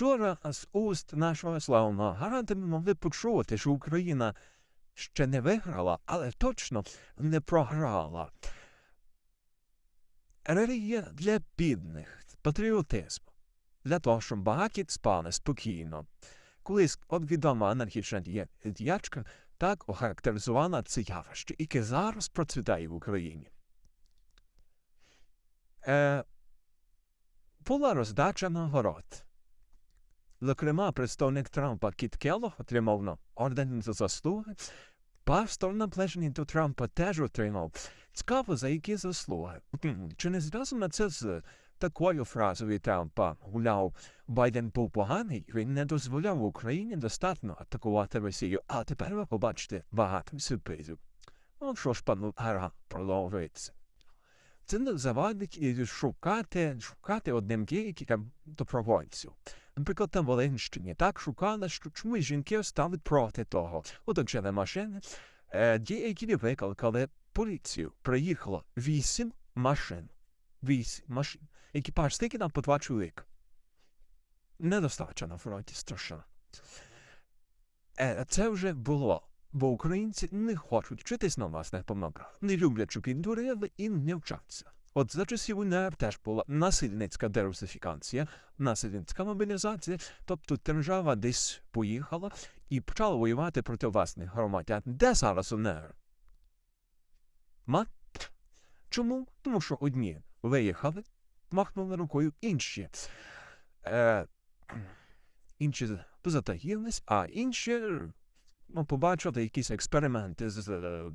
Вчора з уст нашого славного гаранта ми могли почути, що Україна ще не виграла, але точно не програла. Релігія для бідних, патріотизм, для того, щоб багаті спали спокійно. Колись от відома анархічна діячка так охарактеризувала це явище, яке зараз процвітає в Україні. Е, була роздача нагород. Зокрема, представник Трампа Кіт Келлог отримав на орден за заслуги. Пастор, наближений до Трампа, теж отримав. Цікаво, за які заслуги. Чи не зв'язано це з такою фразою Трампа? Гуляв, Байден був поганий, він не дозволяв Україні достатньо атакувати Росію. А тепер ви побачите багато сюрпризів. Ну що ж, пану гара продовжується. Це не завадить і шукати, шукати одним там добровольців. Наприклад, на Волинщині так шукали, що чомусь жінки стали проти того. Оточили машини, е, діякі викликали поліцію. Приїхало вісім машин. Вісім машин. Екіпаж стільки нам по два чоловіка. Недостача на фронті страшно. Е, це вже було. Бо українці не хочуть вчитись на власних помилках, не люблять, щоб їм дурили і не вчаться. От за часів УНР теж була насильницька дерусифікація, насильницька мобілізація, тобто держава десь поїхала і почала воювати проти власних громадян. Де зараз УНР? Ма? Чому? Тому що одні виїхали, махнули рукою, інші. Е, інші затаїлись, а інші ну, побачили якісь експерименти з е,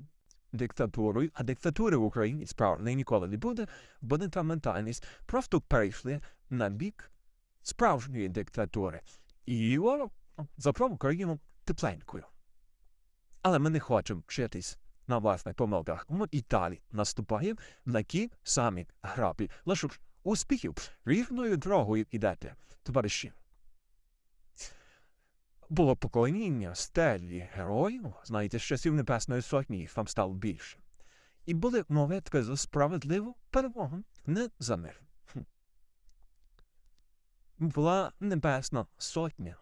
диктатурою, а диктатури в Україні справді ніколи не буде, бо не та ментальність. Просто перейшли на бік справжньої диктатури. І о, заправ Україну тепленькою. Але ми не хочемо вчитись на власних помилках. Ми і далі наступаємо на ті самі грабі. Лише успіхів рівною дорогою ідете, товариші. Було поклоніння стелі героїв, знаєте, з часів Небесної Сотні їх там стало більше. І були молитви за справедливу перемогу, не за мир. Була Небесна Сотня,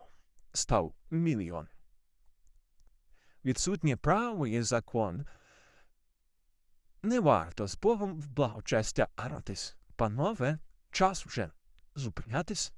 став мільйон. Відсутнє право і закон. Не варто з Богом в благочестя аратись. Панове, час вже зупинятись